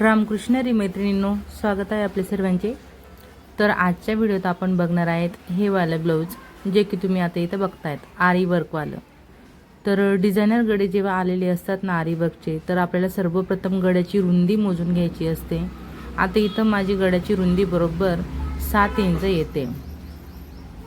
रामकृष्णरी मैत्रिणींनो स्वागत आहे आपले सर्वांचे. तर आजच्या व्हिडिओत आपण बघणार आहेत हे वालं ब्लाऊज जे की तुम्ही आता इथं बघतायत आरी वर्कवालं तर डिझायनर गडे जेव्हा आलेले असतात ना आरी वर्कचे तर आपल्याला सर्वप्रथम गड्याची रुंदी मोजून घ्यायची असते. आता इथं माझी गड्याची रुंदी बरोबर सात इंच येते.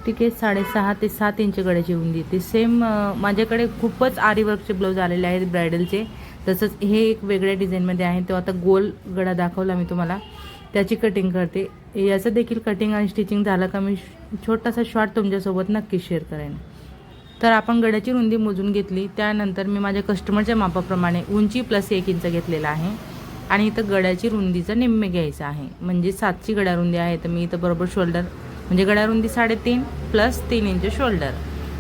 ठीक आहे साडेसहा ते सात इंच गड्याची रुंदी येते. सेम माझ्याकडे खूपच आरी वर्कचे ब्लाऊज आलेले आहेत ब्रायडलचे तसंच हे एक वेगळ्या डिझाईनमध्ये आहे. तो आता गोल गळा दाखवला मी तुम्हाला. त्याची कटिंग करते. याचं देखील कटिंग आणि स्टिचिंग झालं का मी छोटासा शॉर्ट तुमच्यासोबत नक्की शेअर करेन. तर आपण गड्याची रुंदी मोजून घेतली. त्यानंतर मी माझ्या कस्टमरच्या मापाप्रमाणे उंची प्लस एक इंच घेतलेला आहे. आणि इथं गड्याची रुंदीचं निम्मे घ्यायचं आहे. म्हणजे सातची गड्या रुंदी आहे तर मी इथं बरोबर शोल्डर म्हणजे गड्या रुंदी साडेतीन प्लस तीन इंच शोल्डर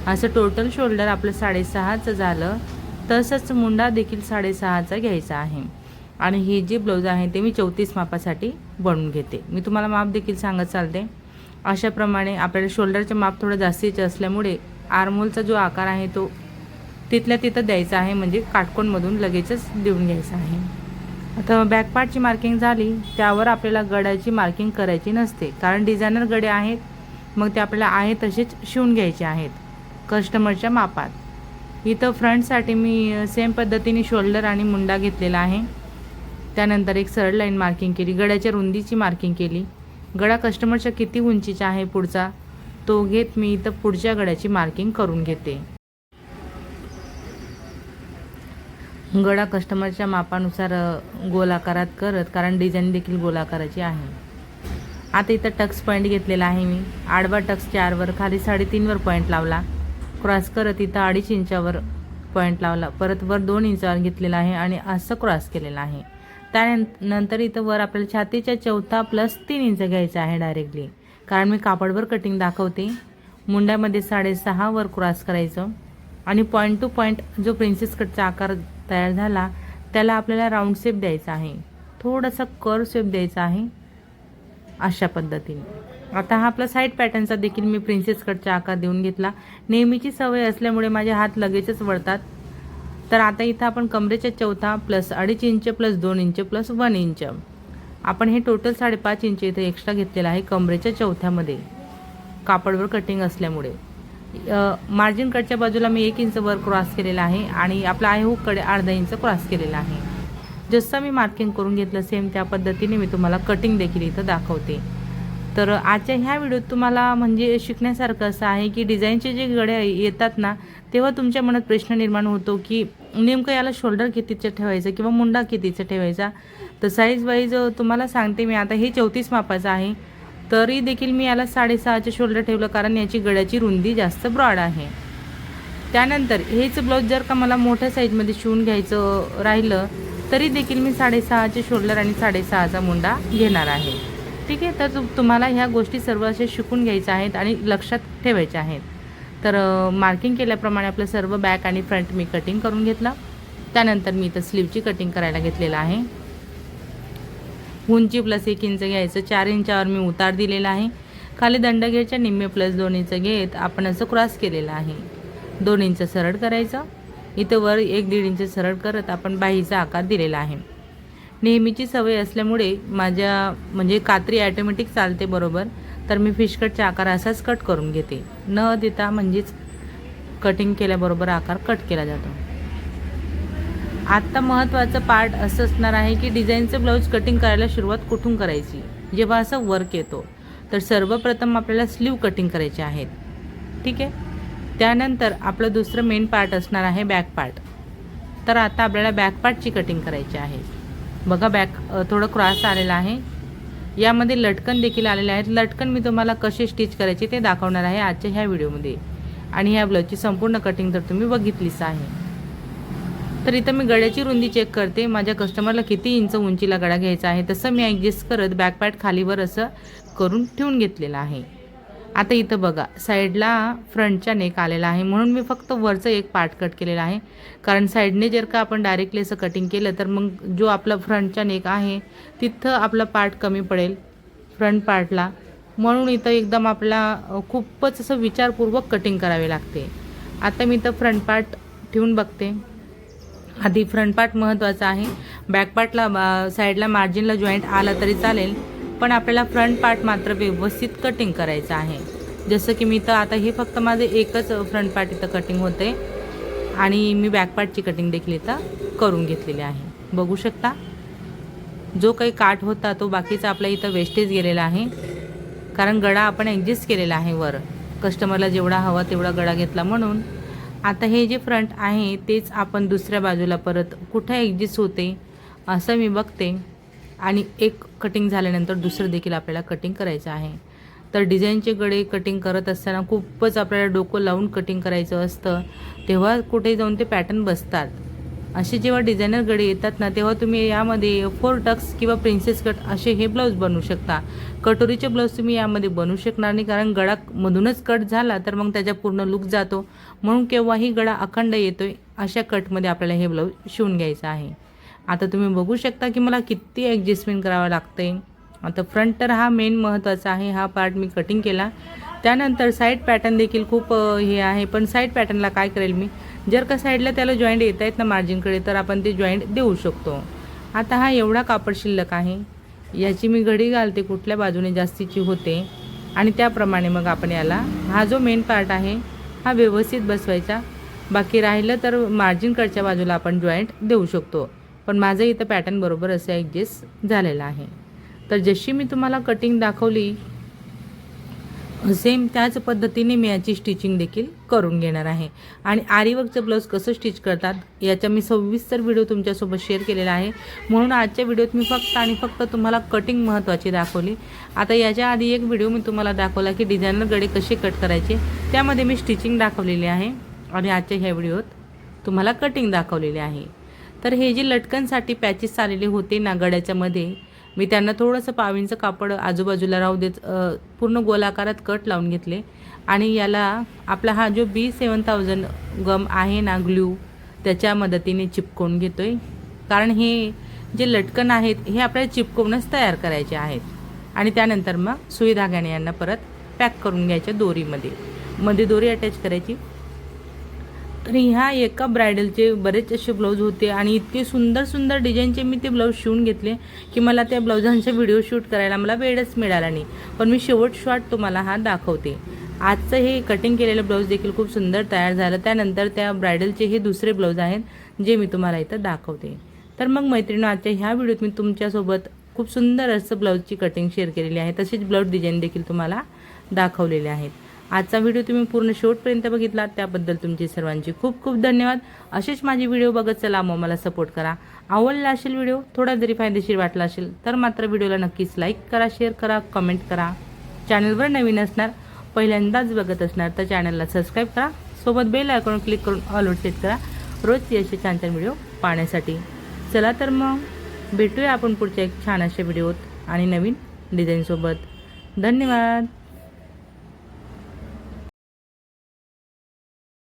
असं टोटल शोल्डर आपलं साडेसहाचं झालं. तसंच मुंडा देखील साडेसहाचा घ्यायचा आहे. आणि हे जे ब्लाऊज आहे ते मी चौतीस मापासाठी बनवून घेते. मी तुम्हाला माप देखील सांगत चालते. अशाप्रमाणे आपल्याला शोल्डरचे माप थोडं जास्तीचे असल्यामुळे आर्मोलचा जो आकार आहे तो तिथल्या तिथं द्यायचा आहे. म्हणजे काटकोणमधून लगेचच देऊन घ्यायचा आहे. आता बॅकपार्टची मार्किंग झाली. त्यावर आपल्याला गड्याची मार्किंग करायची नसते. कारण डिझायनर गडे आहेत. मग ते आपल्याला आहे तसेच शिवून घ्यायचे आहेत. कस्टमरच्या मापात. इथं फ्रंटसाठी मी सेम पद्धतीने शोल्डर आणि मुंडा घेतलेला आहे. त्यानंतर एक सरळ लाईन मार्किंग केली. गड्याच्या रुंदीची मार्किंग केली. गडा कस्टमरच्या किती उंचीचा आहे पुढचा? तो घेत मी इथं पुढच्या गड्याची मार्किंग करून घेते. गडा कस्टमरच्या मापानुसार गोलाकारात करत कारण डिझाईन देखील गोलाकाराची आहे. आता इथं टक्स पॉईंट घेतलेला आहे मी. आडवा टक्स चारवर खाली साडेतीनवर पॉईंट लावला. क्रॉस करत इथं अडीच इंचावर पॉईंट लावला. परत वर दोन इंचावर घेतलेला आहे आणि असं क्रॉस केलेला आहे. त्यानंतर इथं वर आपल्याला छातीच्या चौथा प्लस तीन इंच घ्यायचा आहे डायरेक्टली कारण मी कापडवर कटिंग दाखवते. मुंड्यामध्ये साडेसहावर क्रॉस करायचं. आणि पॉईंट टू पॉईंट जो प्रिन्सेस कटचा आकार तयार झाला त्याला आपल्याला राऊंड शेप द्यायचा आहे. थोडासा कर शेप द्यायचा आहे. अशा पद्धतीने. आता हा आपला साईड पॅटर्नचा देखील मी प्रिन्सेस कटचा आकार देऊन घेतला. नेहमीची सवय असल्यामुळे माझे हात लगेचच वळतात. तर आता इथं आपण कमरेच्या चौथा प्लस अडीच इंच प्लस दोन इंच प्लस वन इंच आपण हे टोटल साडेपाच इंच इथं एक्स्ट्रा घेतलेलं आहे कमरेच्या चौथ्यामध्ये. कापडवर कटिंग असल्यामुळे. मार्जिन कटच्या बाजूला मी एक इंच वर क्रॉस केलेला आहे आणि आपला आय हुककडे अर्धा इंच क्रॉस केलेला आहे. जसं मी मार्किंग करून घेतलं सेम त्या पद्धतीने मी तुम्हाला कटिंग देखील इथं दाखवते. तर आजच्या ह्या व्हिडिओत तुम्हाला म्हणजे शिकण्यासारखं असं आहे की डिझाईनचे जे गडे येतात ना तेव्हा तुमच्या मनात प्रश्न निर्माण होतो की नेमकं याला शोल्डर कितीचं ठेवायचं किंवा मुंडा कितीचा ठेवायचा? तर साईज वाईज तुम्हाला सांगते मी आता हे चौतीस मापाचं आहे. तरी देखील मी याला साडेसहाचे शोल्डर ठेवलं कारण याची गळ्याची रुंदी जास्त ब्रॉड आहे. त्यानंतर हेच ब्लाऊज जर का मला मोठ्या साईजमध्ये शिवून घ्यायचं राहिलं तरी देखील मी साडेसहाचे शोल्डर आणि साडेसहाचा मुंडा घेणार आहे. ठीक आहे तर तुम्हाला ह्या गोष्टी सर्व असे शिकून घ्यायच्या आहेत आणि लक्षात ठेवायच्या आहेत. तर मार्किंग केल्याप्रमाणे आपलं सर्व बॅक आणि फ्रंट मी कटिंग करून घेतलं. त्यानंतर मी इथं स्लीवची कटिंग करायला घेतलेलं आहे. उंची प्लस एक इंच घ्यायचं चार इंचावर मी उतार दिलेला आहे. खाली दंडगेच्या निम्मे प्लस दोन इंच घेत आपण असं क्रॉस केलेलं आहे. दोन इंच सरळ करायचं. इथं वर एक दीड इंच सरळ करत आपण बाहीचा आकार दिलेला आहे. नेहमीची सवय असल्यामुळे माझ्या म्हणजे कात्री ॲटोमॅटिक चालते बरोबर तर मी फिश कटचा आकार असाच कट करून घेते. न देता म्हणजेच कटिंग केल्याबरोबर आकार कट केला जातो. आत्ता महत्त्वाचं पार्ट असं असणार आहे की डिझाईनचं ब्लाऊज कटिंग करायला सुरुवात कुठून करायची? जेव्हा असं वर्क येतो तर सर्वप्रथम आपल्याला स्लीव कटिंग करायचे आहेत. ठीक आहे? त्यानंतर आपलं दुसरं मेन पार्ट असणार आहे बॅक पार्ट तर आता आपल्याला बॅक पार्टची कटिंग करायची आहे. बघा बॅक थोडं क्रॉस आलेलं आहे. यामध्ये लटकन देखील आलेले आहेत. लटकन मी तुम्हाला कसे स्टिच करायचे ते दाखवणार आहे आजच्या ह्या व्हिडिओमध्ये आणि ह्या ब्लाऊजची संपूर्ण कटिंग तर तुम्ही बघितलीच आहे. तर इथं मी गळ्याची रुंदी चेक करते. माझ्या कस्टमरला किती इंच उंचीला गळा घ्यायचा आहे तसं मी ॲडजस्ट करत बॅकपॅट खालीवर असं करून ठेवून घेतलेलं आहे. आता इथं बघा साईडला फ्रंटच्या नेक आलेला आहे. म्हणून मी फक्त वरचं एक पार्ट कट केलेला आहे. कारण साईडने जर का आपण डायरेक्टली असं कटिंग केलं तर मग जो आपला फ्रंटच्या नेक आहे तिथं आपला पार्ट कमी पडेल फ्रंट पार्टला म्हणून इथं एकदम आपला खूपच असं विचारपूर्वक कटिंग करावे लागते. आता मी इथं फ्रंट पार्ट ठेवून बघते. आधी फ्रंट पार्ट महत्त्वाचा आहे. बॅक पार्टला साईडला मार्जिनला जॉईंट आला तरी चालेल. पण आपल्याला फ्रंट पार्ट मात्र व्यवस्थित कटिंग करायचं आहे. जसं की मी तर आता हे फक्त माझे एकच फ्रंट पार्ट इथं कटिंग होते आणि मी बॅक पार्टची कटिंग देखील इथं करून घेतलेली आहे. बघू शकता? जो काही काठ होता तो बाकीचा आपल्या इथं वेस्टेज गेलेला आहे. कारण गडा आपण ॲडजस्ट केलेला आहे वर. कस्टमरला जेवढा हवा तेवढा गडा घेतला म्हणून. आता हे जे फ्रंट आहे तेच आपण दुसऱ्या बाजूला परत कुठे ॲडजस्ट होते असं मी बघते. आणि एक कटिंग झाल्यानंतर दुसरं देखील आपल्याला कटिंग करायचं आहे. तर डिझाईनचे गडे कटिंग करत असताना खूपच आपल्याला डोकं लावून कटिंग करायचं असतं. तेव्हा कुठे जाऊन ते पॅटर्न बसतात. असे जेव्हा डिझायनर गडे येतात ना तेव्हा तुम्ही यामध्ये फोर टक्स किंवा प्रिन्सेस कट असे हे ब्लाऊज बनवू शकता. कटोरीचे ब्लाऊज तुम्ही यामध्ये बनवू शकणार नाही कारण गळा मधूनच कट झाला तर मग त्याचा पूर्ण लुक जातो. म्हणून केव्हाही गळा अखंड येतोय अशा कटमध्ये आपल्याला हे ब्लाऊज शिवून घ्यायचं आहे. आता तुम्ही बघू शकता की मला किती ॲडजस्टमेंट करावं लागते आता फ्रंट तर हा मेन महत्त्वाचा आहे हा पार्ट मी कटिंग केला. त्यानंतर साईड पॅटर्न देखील खूप हे आहे. पण साईड पॅटर्नला काय करेल मी? जर का साईडला त्याला जॉईंट येत आहेत ना मार्जिनकडे तर आपण ते जॉईंट देऊ शकतो. आता हा एवढा कापड शिल्लक आहे. याची मी घडी घालते कुठल्या बाजूने जास्तीची होते. आणि त्याप्रमाणे मग आपण याला हा जो मेन पार्ट आहे हा व्यवस्थित बसवायचा. बाकी राहिलं तर मार्जिनकडच्या बाजूला आपण जॉईंट देऊ शकतो. पण माझं इथं पॅटर्न बरोबर असं ॲडजस्ट झालेलं आहे. तर जशी मी तुम्हाला कटिंग दाखवली सेम त्याच पद्धतीने मी याची स्टिचिंग देखील करून घेणार आहे. आणि आरीवर्कचं ब्लाऊज कसं स्टिच करतात याचा मी सविस्तर व्हिडिओ तुमच्यासोबत शेअर केलेला आहे. म्हणून आजच्या व्हिडिओत मी फक्त आणि फक्त तुम्हाला कटिंग महत्त्वाची दाखवली. आता याच्या आधी एक व्हिडिओ मी तुम्हाला दाखवला की डिझायनर गडे कसे कट करायचे त्यामध्ये मी स्टिचिंग दाखवलेली आहे. आणि आजच्या ह्या व्हिडिओत तुम्हाला कटिंग दाखवलेली आहे. तर हे जे लटकनसाठी पॅचेस आलेले होते ना गड्याच्यामध्ये मी त्यांना थोडंसं पावींचं कापड आजूबाजूला राहू देत पूर्ण गोलाकारात कट लावून घेतले. आणि याला आपला हा जो बी सेवन थाउजंड गम आहे ना ग्ल्यू त्याच्या मदतीने चिपकवून घेतो आहे कारण हे जे लटकन आहेत हे आपल्याला चिपकवूनच तयार करायचे आहेत. आणि त्यानंतर मग सुई धाग्याने यांना परत पॅक करून घ्यायच्या दोरीमध्ये. मध्ये दोरी अटॅच करायची. तर ह्या एका ब्रायडलचे बरेच असे ब्लाऊज होते आणि इतके सुंदर सुंदर डिझाईनचे मी ते ब्लाऊज शिवून घेतले की मला त्या ब्लाऊजांचा व्हिडिओ शूट करायला मला वेळच मिळाला नाही. पण मी शेवट शॉट तुम्हाला हा दाखवते. आजचं हे कटिंग केलेलं ब्लाऊज देखील खूप सुंदर तयार झालं. त्यानंतर त्या ब्रायडलचे हे दुसरे ब्लाऊज आहेत जे मी तुम्हाला इथं दाखवते. तर मग मैत्रिणी आजच्या ह्या व्हिडिओत मी तुमच्यासोबत खूप सुंदर असं ब्लाऊजची कटिंग शेअर केलेली आहे. तसेच ब्लाऊज डिझाईन देखील तुम्हाला दाखवलेले आहेत. आजचा व्हिडिओ तुम्ही पूर्ण शेवटपर्यंत बघितला त्याबद्दल तुमचे सर्वांचे खूप खूप धन्यवाद. असेच माझे व्हिडिओ बघत चला मग मला सपोर्ट करा. आवडला असेल व्हिडिओ थोडा जरी फायदेशीर वाटला असेल तर मात्र व्हिडिओला नक्कीच लाईक करा शेअर करा कमेंट करा. चॅनलवर नवीन असणार पहिल्यांदाच बघत असणार तर चॅनलला सबस्क्राईब करा. सोबत बेल आयकॉन क्लिक करून ऑलवर सेट करा. रोजचे असे छान छान व्हिडिओ पाहण्यासाठी. चला तर मग भेटूया आपण पुढच्या एक छान अशा व्हिडिओत आणि नवीन डिझाईनसोबत धन्यवाद.